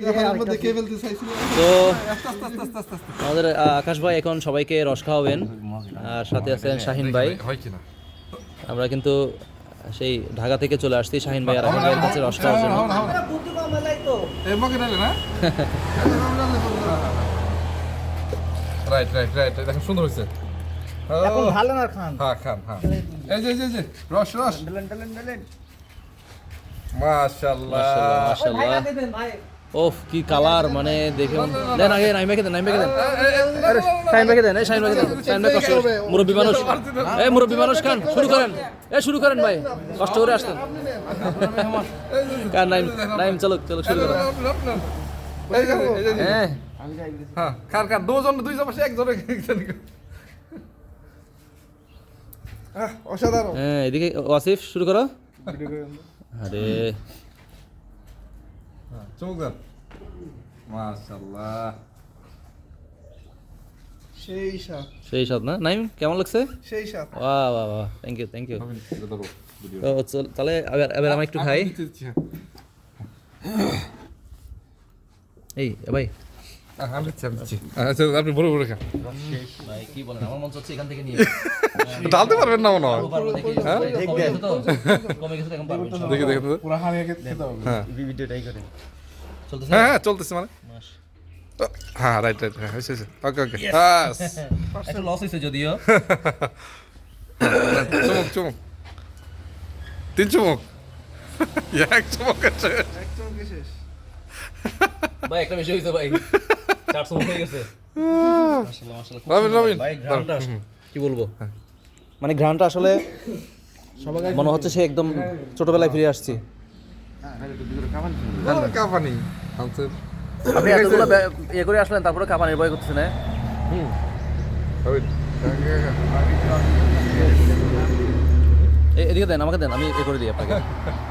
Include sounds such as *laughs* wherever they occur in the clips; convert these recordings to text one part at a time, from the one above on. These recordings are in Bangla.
তো আমাদের আকাশ ভাই এখন সবাইকে রস খাওয়াবেন আর সাথে আছেন শাহিন ভাই। কিনা। আমরা কিন্তু সেই ঢাকা থেকে চলে আসছি শাহিন ভাই আর আকাশ ভাইয়ের কাছে রস খাওয়ার জন্য। এ মগে রাইট রাইট রাইট দেখেন সুন্দর হয়েছে। এখন ভালো না খান? হ্যাঁ খান হ্যাঁ। এই যে এই যে, রস রস। ঢেলেন ঢেলেন ঢেলেন মাশাআল্লাহ। মাশাআল্লাহ মাশাআল্লাহ। ওফ কি কালার মানে দেখে দেন আগে দেন এই কষ্ট। মুরব্বী মানুষ। এই মুরব্বী মানুষ খান শুরু করেন। এ শুরু করেন ভাই কষ্ট করে আসতেন। কার নাইম নাইম চলো চলো শুরু করেন। হ্যাঁ। হ্যাঁ দুজন দুইজন পাশে একজনে একজন। অসাধারণ। হ্যাঁ এদিকে ওয়াসিফ শুরু করো। আরে। চমক দেন মাশাআল্লাহ সেই সাত সেই সাথ না নাইম কেমন লাগছে? সেই সাত বাহ বাহ বাহ থ্যাংক ইউ থ্যাংক ইউ চল- তাহলে এবার এবার আমি একটু খাই। এই ভাই আচ্ছা আপনি বড় বড় খান কি বলেন? আমার মন চাচ্ছে এখান থেকে নিয়ে। *laughs* ঢালতে পারবেন না মনে হয়। দেখি। দেখি হ্যাঁ। চলতেছে হ্যাঁ হ্যাঁ চলতেছে মানে। হ্যাঁ রাইট রাইট হ্যাঁ হয়েছে ওকে ওকে হ্যাঁ লস হয়েছে যদিও। *laughs* চমক চমক। তিন চমক। *laughs* এক চমক আছে। শেষ। ভাই একটা বেশি হয়েছে ভাই। চারশো হয়ে গেছে। কি বলব? মানে ঘ্রাণটা আসলে মনে হচ্ছে সে একদম ছোটবেলায় ফিরে আসছি। আপনি এতগুলো ইয়ে করে আসলেন তারপরে কাপানির ভয় করতেছেন হ্যাঁ? এদিকে দেন আমাকে দেন আমি এ করে দিই আপনাকে। *laughs*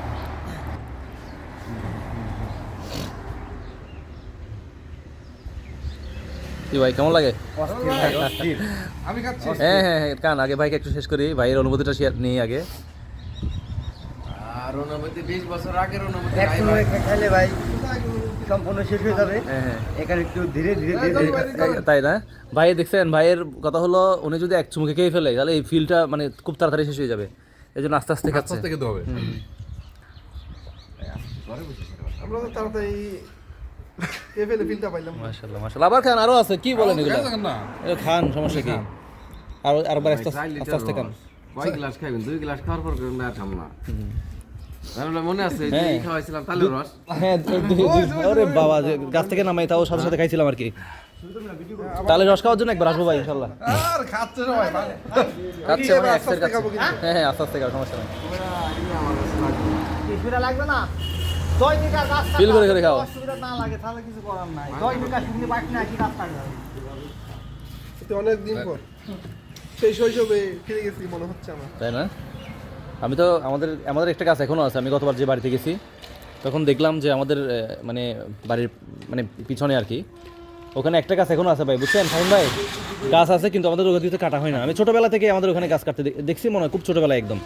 কি ভাই কেমন লাগে? হ্যাঁ হ্যাঁ হ্যাঁ কান আগে ভাইকে একটু শেষ করি। ভাইয়ের অনুভূতিটা শেয়ার নিই আগে। আর বিশ বছর আগের ভাই সম্পূর্ণ শেষ হয়ে যাবে। হ্যাঁ হ্যাঁ। এখানে একটু ধীরে ধীরে ধীরে তাই না? ভাই দেখছেন ভাইয়ের কথা হলো উনি যদি এক চুমুকে খেয়ে ফেলে তাহলে এই ফিলটা মানে খুব তাড়াতাড়ি শেষ হয়ে যাবে। এই জন্য আস্তে আস্তে খাচ্ছে। আস্তে খেতে হবে আমরা তো তাড়াতাড়ি ফেলে ফিলটা পাইলাম। না। মাশাল্লাহ মাশাল্লাহ আবার খান আরও আছে কি বলেন এগুলো? না? খান সমস্যা কি? আর আরেকবার আস্তে আস্তে আস্তে খান। কয় গ্লাস খাইবেন? দুই গ্লাস খাওয়ার পর না তাহলে মনে আছে যে হ্যাঁ। খাওয়াইছিলাম তালের রস। হ্যাঁ বাবা গাছ থেকে নামাই তাও সাথে সাথে খাইছিলাম আর কি। তাহলে রস খাওয়ার জন্য একবার আসব ভাই ইনশাল্লাহ আর খাচ্ছে সবাই খাচ্ছে মানে হ্যাঁ হ্যাঁ আস্তে আস্তে সমস্যা নেই। লাগবে না? Feel করে করে খাও। অসুবিধা না লাগে তাহলে কিছু করার নাই। দশ শুনতে পারছি না কি রাস্তা অনেক দিন পর। সেই শৈশবে ফিরে গেছি মনে হচ্ছে আমার। তাই না? আমি তো আমাদের আমাদের একটা গাছ এখনও আছে আমি গতবার যে বাড়িতে গেছি তখন দেখলাম যে আমাদের মানে বাড়ির মানে পিছনে আর কি ওখানে একটা গাছ এখনও আছে ভাই বুঝছেন? ফাহিম ভাই গাছ আছে কিন্তু আমাদের ওখান থেকে কাটা হয় না। আমি ছোটোবেলা থেকে আমাদের ওখানে গাছ কাটতে দেখছি মনে হয় খুব ছোটোবেলায় একদম।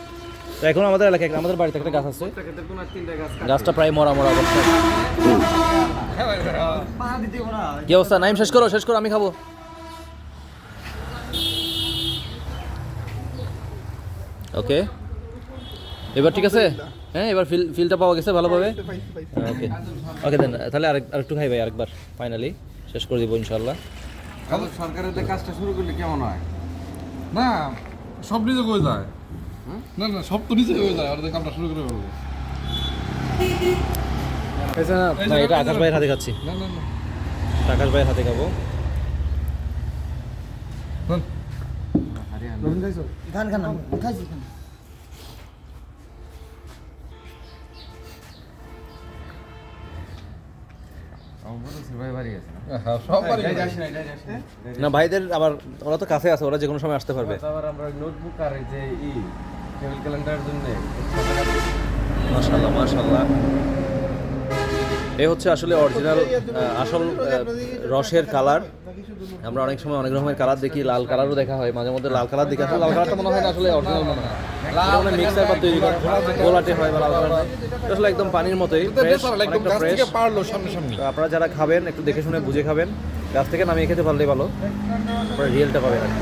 তো এখন আমাদের এলাকায় আমাদের বাড়িতে একটা গাছ আছে। গাছটা প্রায় মরা মরা কি অবস্থা? নাইম, শেষ করো শেষ করো, আমি খাব। ওকে এবার ঠিক আছে? হ্যাঁ এবার ফিল ফিলটা পাওয়া গেছে ভালোভাবে। ওকে ওকে দেন তাহলে আরেক আরেকটু খাই ভাই, আরেকবার ফাইনালি শেষ করে দিব ইনশাল্লাহ সরকারের কাজটা শুরু করলে কেমন হয়? না, সব নিজে হয়ে যায়? না না সব তো নিচে হয়ে যায় আর কামটা শুরু করে ফেলব। না এটা আকাশ ভাইয়ের হাতে খাচ্ছি। না না না। আকাশ ভাইয়ের হাতে খাব। না। ধান খান খাইছি। না? ভাইদের আবার ওরা তো কাছে আছে ওরা যে কোনো সময় আসতে পারবে। আবার আমরা নোটবুক আর যে ই টেবিল ক্যালেন্ডারের জন্য মাশাআল্লাহ মাশাল্লাহ এই হচ্ছে আসলে অরিজিনাল আসল রসের কালার আমরা অনেক সময় অনেক রকমের কালার দেখি লাল কালারও দেখা হয়। মাঝে মধ্যে লাল কালার দেখি আসলে লাল কালারটা মনে হয় না আসলে অরিজিনাল মনে হয়। মানে মিক্সার বা তৈরি করা। গোলাটে হয় বা লাল কালার আসলে একদম পানির মতোই ফ্রেশ আপনারা যারা খাবেন একটু দেখে শুনে বুঝে খাবেন। গাছ থেকে নামিয়ে খেতে পারলেই ভালো। আপনারা রিয়েলটা পাবেন আর কি।